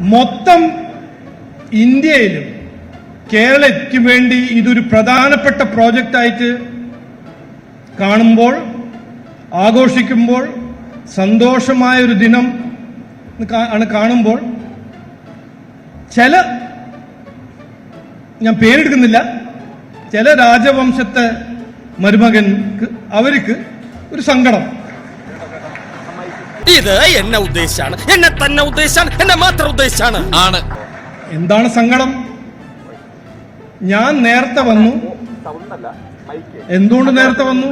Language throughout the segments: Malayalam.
മൊത്തം ഇന്ത്യയിലും കേരളയ്ക്ക് വേണ്ടി ഇതൊരു പ്രധാനപ്പെട്ട പ്രോജക്റ്റായിട്ട് കാണുമ്പോൾ ആഘോഷിക്കുമ്പോൾ സന്തോഷമായ ഒരു ദിനം ആണ് കാണുമ്പോൾ ചില ഞാൻ പേരെടുക്കുന്നില്ല ചില രാജവംശത്തെ മരുമകൻ അവർക്ക് ഒരു സങ്കടം. ഇത് എന്നെ ഉദ്ദേശാണ് എന്നെ തന്നെ ഉദ്ദേശാണ് എന്നെ മാത്രം ഉദ്ദേശാണ് ആണ്. എന്താണ് സങ്കടം? ഞാൻ നേരത്തെ വന്നു. എന്തുകൊണ്ട് നേരത്തെ വന്നു?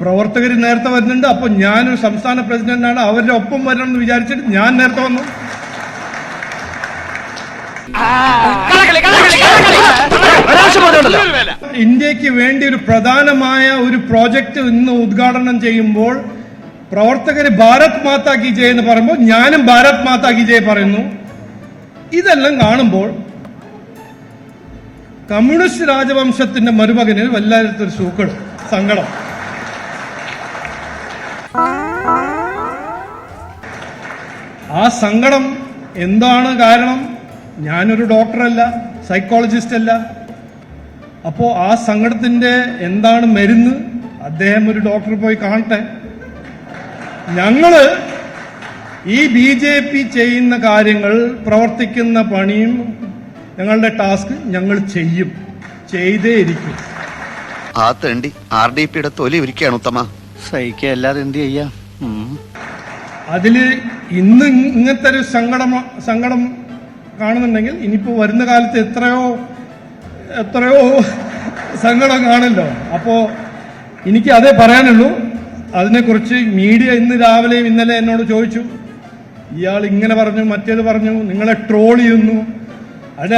പ്രവർത്തകർ നേരത്തെ വരുന്നുണ്ട്. അപ്പൊ ഞാനൊരു സംസ്ഥാന പ്രസിഡന്റാണ്. അവരുടെ ഒപ്പം വരണം എന്ന് വിചാരിച്ചിട്ട് ഞാൻ നേരത്തെ വന്നു. ഇന്ത്യയ്ക്ക് വേണ്ടി ഒരു പ്രധാനമായ ഒരു പ്രോജക്റ്റ് ഇന്ന് ഉദ്ഘാടനം ചെയ്യുമ്പോൾ പ്രവർത്തകർ ഭാരത് മാതാ കി ജയ് എന്ന് പറയുമ്പോൾ ഞാനും ഭാരത് മാതാ കി ജയ് പറയുന്നു. ഇതെല്ലാം കാണുമ്പോൾ കമ്മ്യൂണിസ്റ്റ് രാജവംശത്തിന്റെ മരുമകന് വല്ലാത്തൊരു സൂക്കൾ സങ്കടം. ആ സങ്കടം എന്താണ് കാരണം? ഞാനൊരു ഡോക്ടറല്ല സൈക്കോളജിസ്റ്റ് അല്ല. അപ്പോ ആ സങ്കടത്തിന്റെ എന്താണ് മരുന്ന്? അദ്ദേഹം ഒരു ഡോക്ടറെ പോയി കാണട്ടെ. ഞങ്ങൾ ഈ ബി ജെ പി ചെയ്യുന്ന കാര്യങ്ങൾ പ്രവർത്തിക്കുന്ന പണിയും ഞങ്ങളുടെ ടാസ്ക് ഞങ്ങൾ ചെയ്യും. ചെയ്തേ ഇരിക്കും ആ തേണ്ടി ആർ ഡി പിയുടെ തൊലി ഒരുക്കുകയാണ് ഉത്തമ. സഹിക്കുക അല്ലാതെ എന്ത് ചെയ്യാം. അതിൽ ഇന്ന് ഇങ്ങനത്തെ ഒരു സങ്കടം സങ്കടം കാണുന്നുണ്ടെങ്കിൽ ഇനിയിപ്പോ വരുന്ന കാലത്ത് എത്രയോ എത്രയോ സങ്കടം കാണല്ലോ അപ്പോ എനിക്ക് അതേ പറയാനുള്ളൂ. അതിനെക്കുറിച്ച് മീഡിയ ഇന്ന് രാവിലെയും ഇന്നലെ എന്നോട് ചോദിച്ചു. ഇയാൾ ഇങ്ങനെ പറഞ്ഞു മറ്റേത് പറഞ്ഞു നിങ്ങളെ ട്രോൾ ചെയ്യുന്നു. അല്ല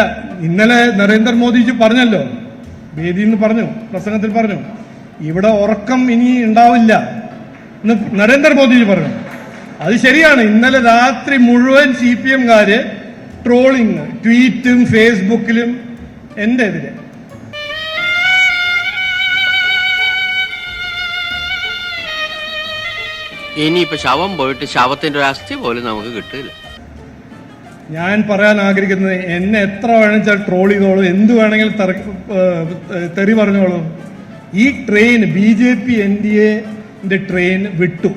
ഇന്നലെ നരേന്ദ്രമോദിജി പറഞ്ഞല്ലോ വേദിയിൽ നിന്ന് പറഞ്ഞു പ്രസംഗത്തിൽ പറഞ്ഞു ഇവിടെ ഉറക്കം ഇനി ഉണ്ടാവില്ല എന്ന് നരേന്ദ്രമോദിജി പറഞ്ഞു. അത് ശരിയാണ്. ഇന്നലെ രാത്രി മുഴുവൻ സി പി എംകാര് ട്രോളിങ് ട്വീറ്റും ഫേസ്ബുക്കിലും എന്റെ എതിരെ. ഇനിയിപ്പോ ശവം പോയിട്ട് ശവത്തിന്റെ ഒരു അസ്ഥി പോലും നമുക്ക് കിട്ടില്ല ഞാൻ പറയാൻ ആഗ്രഹിക്കുന്നത് എന്നെ എത്ര വേണമെച്ചാൽ ട്രോൾ ചെയ്തോളൂ. എന്ത് വേണമെങ്കിലും തെറി പറഞ്ഞോളൂ. ഈ train B J P N D എന്റെ ട്രെയിൻ വിട്ടു.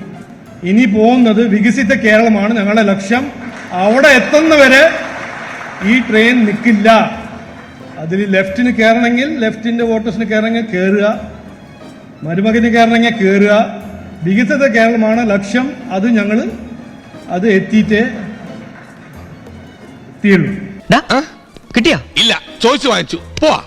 ഇനി പോകുന്നത് വികസിത കേരളമാണ് ഞങ്ങളുടെ ലക്ഷ്യം. അവിടെ എത്തുന്നവരെ ഈ ട്രെയിൻ നിൽക്കില്ല അതിൽ ലെഫ്റ്റിന് കയറണമെങ്കിൽ ലെഫ്റ്റിന്റെ വോട്ടേഴ്സിന് കയറണമെങ്കിൽ കയറുക. മരുമകന് കയറണമെങ്കിൽ കയറുക. വികസിത കേരളമാണ് ലക്ഷ്യം. അത് ഞങ്ങൾ അത് എത്തിയിട്ടേ തീരുള്ളൂ. കിട്ടിയാ? ഇല്ല ചോദിച്ചു വാങ്ങിച്ചു. പോവാ.